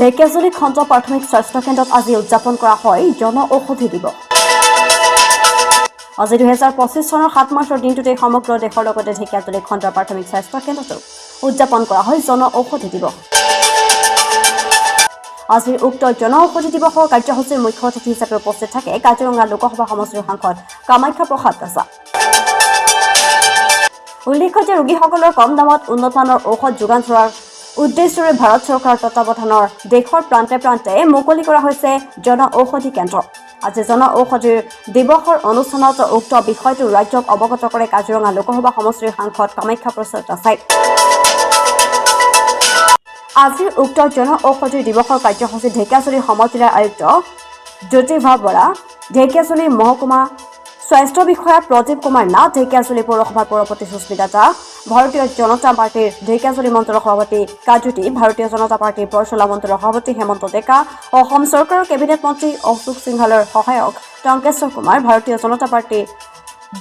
ঢেকীয়াজুলি খণ্ড প্ৰাথমিক স্বাস্থ্য কেন্দ্ৰত আজি উদযাপন কৰা হয় জন ঔষধি দিৱস। আজি দুহেজাৰ পঁচিছ চনৰ সাত মাৰ্চৰ দিনটোতে সমগ্ৰ দেশৰ লগতে ঢেকীয়াজুলি খণ্ড প্ৰাথমিক স্বাস্থ্য কেন্দ্ৰতো উদযাপন কৰা হয় জন ঔষধি দিৱস। আজিৰ উক্ত জন ঔষধি দিৱসৰ কাৰ্যসূচীৰ মুখ্য অতিথি হিচাপে উপস্থিত থাকে কাজিৰঙা লোকসভা সমষ্টিৰ সাংসদ কামাখ্যা প্ৰসাদ দাসা। উল্লেখ্য যে ৰোগীসকলৰ কম দামত উন্নতমানৰ ঔষধ যোগান ধৰাৰ উদ্দেশ্যৰে ভাৰত চৰকাৰৰ তত্বাৱধানৰ দেশৰ প্ৰান্তে প্ৰান্তে মুকলি কৰা হৈছে জন ঔষধি কেন্দ্ৰ। আজি জন ঔষধিৰ দিৱসৰ অনুষ্ঠানত উক্ত বিষয়টো ৰাজ্যক অৱগত কৰে কাজিৰঙা লোকসভা সমষ্টিৰ সাংসদ কামাখ্যা প্ৰসাদ দাসাই। আজিৰ উক্ত জন ঔষধি দিৱসৰ কাৰ্যসূচী ঢেকীয়াজুলি সমজিলাৰ আয়ুক্ত জ্যোতিভা বৰা ঢেকীয়াজুলি মহকুমা স্বাস্থ্য বিষয়া প্ৰদীপ কুমাৰ নাথ, ঢেকীয়াজুলি পৌৰসভাৰ পৌৰপতি সুস্মিতা দাস ভাৰতীয় জনতা পাৰ্টীৰ ঢেকীয়াজুলি মণ্ডলৰ সভাপতি কাজুটি ভাৰতীয় জনতা পাৰ্টীৰ পৰচলা মণ্ডলৰ সভাপতি হেমন্ত ডেকা, অসম চৰকাৰৰ কেবিনেট মন্ত্ৰী অশোক সিংহালৰ সহায়ক টংকেশ্বৰ কুমাৰ, ভাৰতীয় জনতা পাৰ্টীৰ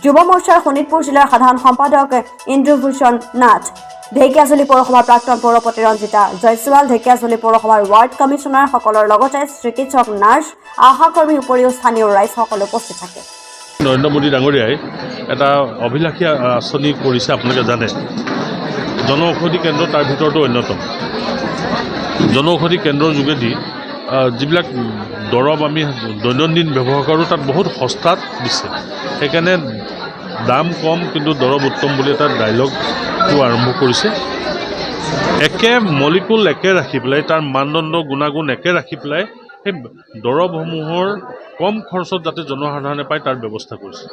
যুৱ মৰ্চাৰ শোণিতপুৰ জিলাৰ সাধাৰণ সম্পাদক ইন্দ্ৰভূষণ নাথ, ঢেকীয়াজুলি পৌৰসভাৰ প্ৰাক্তন পৌৰপতি ৰঞ্জিতা জয়ছোৱাল, ঢেকীয়াজুলি পৌৰসভাৰ ৱাৰ্ড কমিছনাৰসকলৰ লগতে চিকিৎসক, নাৰ্ছ আশাকৰ্মীৰ উপৰিও স্থানীয় ৰাইজসকল উপস্থিত থাকে। নৰেন্দ্ৰ মোদী ডাঙৰীয়াই এটা অভিলাষী আঁচনি কৰিছে আপোনালোকে জানে। জন ঔষধি কেন্দ্ৰ তাৰ ভিতৰতো অন্যতম। জন ঔষধি কেন্দ্ৰৰ যোগেদি যিবিলাক দৰৱ আমি দৈনন্দিন ব্যৱহাৰ কৰোঁ তাত বহুত সস্তাত দিছে। সেইকাৰণে দাম কম কিন্তু দৰৱ উত্তম বুলি এটা ডাইলগটো আৰম্ভ কৰিছে। একে মলিকুল একে ৰাখি পেলাই তাৰ মানদণ্ড গুণাগুণ একে ৰাখি পেলাই সেই দৰৱসমূহৰ কম খৰচত যাতে জনসাধাৰণে পায় তাৰ ব্যৱস্থা কৰিছে।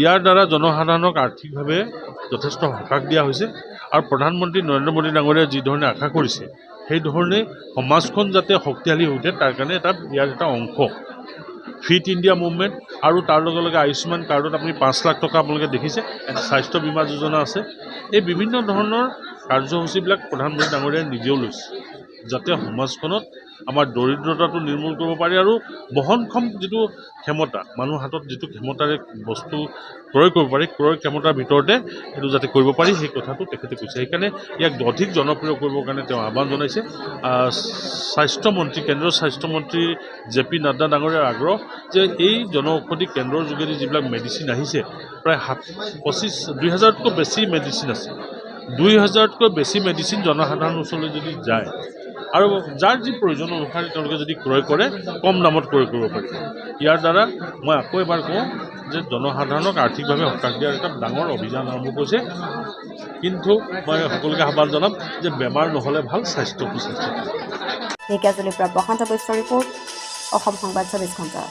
ইয়াৰ দ্বাৰা জনসাধাৰণক আৰ্থিকভাৱে যথেষ্ট সকাহ দিয়া হৈছে আৰু প্ৰধানমন্ত্ৰী নৰেন্দ্ৰ মোদী ডাঙৰীয়াই যি ধৰণে আশা কৰিছে সেই ধৰণে সমাজখন যাতে শক্তিশালী হৈ উঠে তাৰ কাৰণে এটা ইয়াৰ এটা অংশ। ফিট ইণ্ডিয়া মুভমেণ্ট আৰু তাৰ লগে লগে আয়ুষ্মান কাৰ্ডত আপুনি পাঁচ লাখ টকা আপোনালোকে দেখিছে স্বাস্থ্য বীমা যোজনা আছে। এই বিভিন্ন ধৰণৰ কাৰ্যসূচীবিলাক প্ৰধানমন্ত্ৰী ডাঙৰীয়াই নিজেও লৈছে। যাতে সমাজখনত আমাৰ দৰিদ্ৰতাটো নিৰ্মূল কৰিব পাৰি আৰু বহনক্ষম যিটো ক্ষমতা মানুহৰ হাতত যিটো ক্ষমতাৰে বস্তু ক্ৰয় কৰিব পাৰি ক্ৰয় ক্ষমতাৰ ভিতৰতে সেইটো যাতে কৰিব পাৰি সেই কথাটো তেখেতে কৈছে। সেইকাৰণে ইয়াক অধিক জনপ্ৰিয় কৰিবৰ কাৰণে তেওঁ আহ্বান জনাইছে। স্বাস্থ্যমন্ত্ৰী কেন্দ্ৰীয় স্বাস্থ্যমন্ত্ৰী জে পি নাড্ডা ডাঙৰীয়াৰ আগ্ৰহ যে এই জন ঔষধি কেন্দ্ৰৰ যোগেদি যিবিলাক মেডিচিন আহিছে প্ৰায় সাত পঁচিছ দুই হাজাৰতকৈ বেছি মেডিচিন আছে। দুই হাজাৰতকৈ বেছি মেডিচিন জনসাধাৰণৰ ওচৰলৈ যদি যায় আৰু যাৰ যি প্ৰয়োজন অনুসাৰে তেওঁলোকে যদি ক্ৰয় কৰে কম দামত ক্ৰয় কৰিব পাৰিব ইয়াৰ দ্বাৰা মই আকৌ এবাৰ কওঁ যে জনসাধাৰণক আৰ্থিকভাৱে সকাহ দিয়াৰ এটা ডাঙৰ অভিযান আৰম্ভ কৰিছে কিন্তু মই সকলোকে আহ্বান জনাম যে বেমাৰ নহ'লে ভাল স্বাস্থ্য সুস্বাস্থ্য। ঢেকীয়াজুলিৰ পৰা বৈশ্য ৰিপৰ্ট অসম সংবাদ চৌবিছ ঘণ্টা।